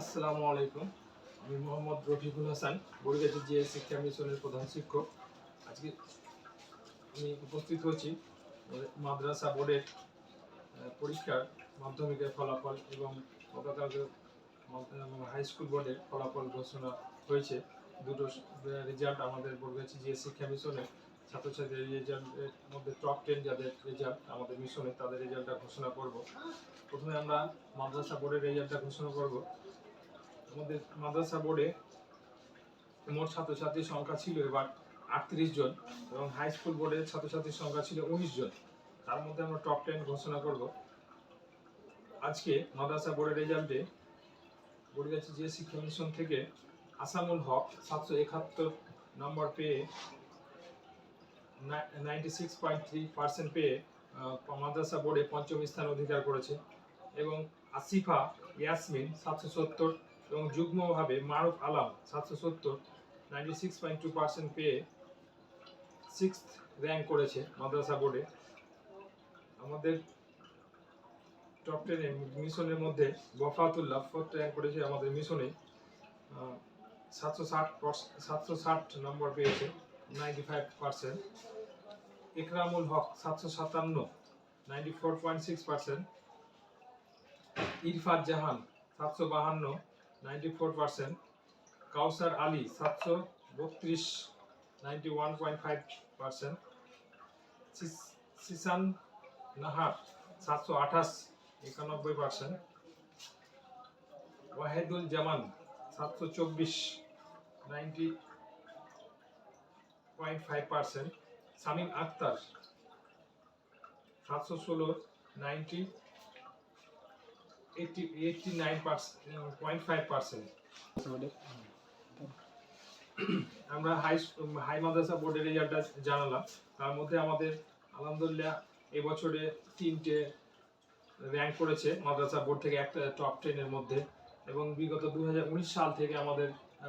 আসসালামু আলাইকুম। আমি মোহাম্মদ রফিকুল হাসান বরিগাছি যে শিক্ষা মিশনের প্রধান শিক্ষক। আজকে আমি উপস্থিত হচ্ছি মাদ্রাসা বোর্ডের পরীক্ষার মাধ্যমিকের ফলাফল এবং গতকালকে হাই স্কুল বোর্ডের ফলাফল ঘোষণা হয়েছে। দুটো রেজাল্ট আমাদের বরিগাছি যে শিক্ষা মিশনের ছাত্রছাত্রীদের রেজাল্টের মধ্যে টপ টেন যাদের রেজাল্ট আমাদের মিশনে তাদের রেজাল্টটা ঘোষণা করব। প্রথমে আমরা মাদ্রাসা বোর্ডের রেজাল্টটা ঘোষণা করব। আমাদের মাদ্রাসা বোর্ডে মোট ছাত্রছাত্রীর সংখ্যা ছিল এবার আটত্রিশ জন এবং হাই স্কুল বোর্ডের ছাত্রছাত্রীর সংখ্যা ছিল উনিশ জন। তার মধ্যে আমরা টপ টেন ঘোষণা করব। আজকে মাদ্রাসা বোর্ডের রেজাল্টে বরিগাছি যে শিক্ষা মিশন থেকে আসামুল হক সাতশো একাত্তর নম্বর পেয়ে ninety six point three percent পেয়ে মাদ্রাসা বোর্ডে পঞ্চম স্থান অধিকার করেছে। এবং আসিফা ইয়াসমিন সাতশো সত্তর এবং যুগ্মভাবে মারুফ আলাম, সাতশো সত্তর ninety six point two percent পেয়ে সিক্স র্যাঙ্ক করেছে মাদ্রাসা বোর্ডে আমাদের টপ টেনে মিশনের মধ্যে বফাতুল্লাহ ফোর্থ র্যাঙ্ক করেছে আমাদের মিশনে। সাতশো ষাট সাতশো ষাট নম্বর পেয়েছে ninety five percent Ikramul Haque, সাতশো সাতান্ন ninety four point six percent Irfat Jahan, সাতশো বাহান্ন ninety four percent Kausar Ali সাতশো বত্রিশ ninety one point five percent Sisan Nahar সাতশো আঠাশ, একানব্বই পার্সেন্ট ওয়াহেদুল জামান সাতশো চব্বিশ ninety point five percent Shamim Akhtar সাতশো ষোলো নাইনটি আমরা হাই হাই মাদ্রাসা বোর্ডের রেজাল্টটা জানালাম। তার মধ্যে আমাদের আলহামদুলিল্লাহ এবছরে তিনটে র্যাঙ্ক করেছে মাদ্রাসা বোর্ড থেকে একটা টপ টেনের মধ্যে এবং বিগত দুই হাজার উনিশ সাল থেকে আমাদের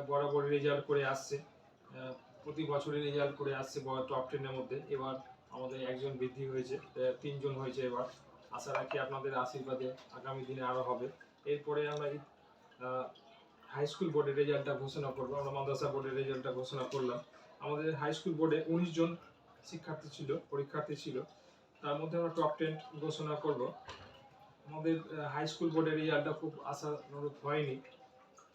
বরাবর রেজাল্ট করে আসছে। প্রতি বছরই রেজাল্ট করে আসছে টপ টেনের মধ্যে। এবার আমাদের একজন বৃদ্ধি হয়েছে তিনজন হয়েছে এবার। আশা রাখি আপনাদের আশীর্বাদে আগামী দিনে আরও হবে। এরপরে আমরা হাই স্কুল বোর্ডের রেজাল্টটা ঘোষণা করব। আমরা মাদ্রাসা বোর্ডের রেজাল্টটা ঘোষণা করলাম। আমাদের হাই স্কুল বোর্ডে উনিশ জন শিক্ষার্থী ছিল, পরীক্ষার্থী ছিল। তার মধ্যে আমরা টপ টেন ঘোষণা করব। আমাদের হাই স্কুল বোর্ডের রেজাল্টটা খুব আশানুরূপ হয়নি।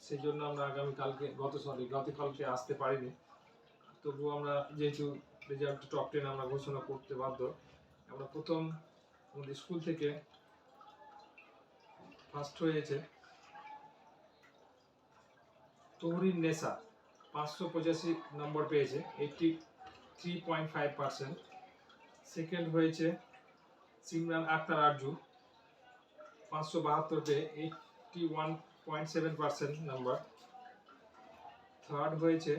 সেই জন্য আমরা আগামীকালকে গত সরি গতকালকে আসতে পারিনি। তবুও আমরা যেহেতু রেজাল্ট টপ টেন আমরা ঘোষণা করতে বাধ্য, আমরা প্রথম আমাদের স্কুল থেকে ফার্স্ট হয়েছে তহরিন নেসা, পাঁচশো পঁচাশি নম্বর পেয়েছে eighty three point five percent second হয়েছে সিমরান আক্তার আরজু, পাঁচশো বাহাত্তর পেয়ে eighty one point seven percent number third হয়েছে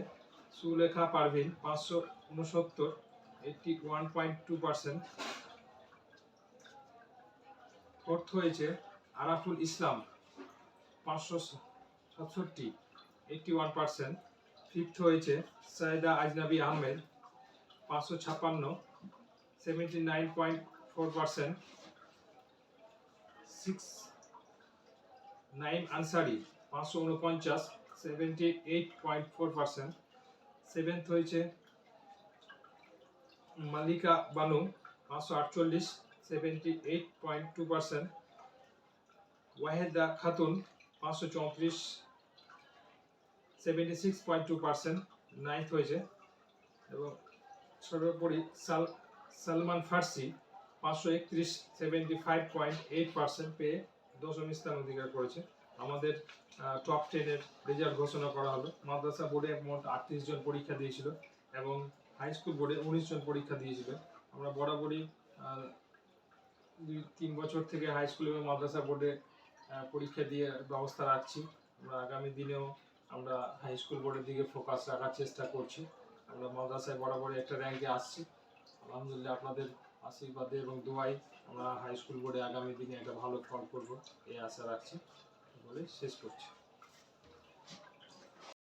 সুলেখা পারভিন, পাঁচশো উনসত্তর eighty one point two percent fourth হয়েছে আরাফুল ইসলাম পাঁচশো সাতষট্টি এইটটি ওয়ান পার্সেন্ট ফিফথ হয়েছে সাইদা আজনাবি আহমেদ পাঁচশো ছাপ্পান্ন seventy nine point four percent six Naim Ansari পাঁচশো উনপঞ্চাশ seventy eight point four percent seventh হয়েছে মালিকা বানু পাঁচশো আটচল্লিশ seventy eight point two percent Waheda Khatun পাঁচশো চৌত্রিশ seventy six point two percent ninth হয়েছে। এবং সর্বোপরি সাল, সালমান ফার্সি পাঁচশো একত্রিশ seventy five point eight percent পেয়ে দশম স্থান অধিকার করেছে। আমাদের টপ টেনের রেজাল্ট ঘোষণা করা হলো। মাদ্রাসা বোর্ডে মোট আটত্রিশ জন পরীক্ষা দিয়েছিল এবং হাই স্কুল বোর্ডে উনিশ জন পরীক্ষা দিয়েছিল। আমরা বরাবরই দুই, তিন বছর থেকে হাই স্কুল এবং মাদ্রাসা বোর্ডে পরীক্ষা দিয়ে ব্যবস্থা রাখছি। আমরা আগামী দিনেও আমরা হাই স্কুল বোর্ডের দিকে ফোকাস রাখার চেষ্টা করছি। আমরা মাদ্রাসায় বরাবর একটা র্যাঙ্কে আসছি। আলহামদুলিল্লাহ আপনাদের আশীর্বাদে এবং দোয়াই আমরা হাই স্কুল বোর্ডে আগামী দিনে একটা ভালো ফল করব, এই আশা রাখছি। বলে শেষ করছি।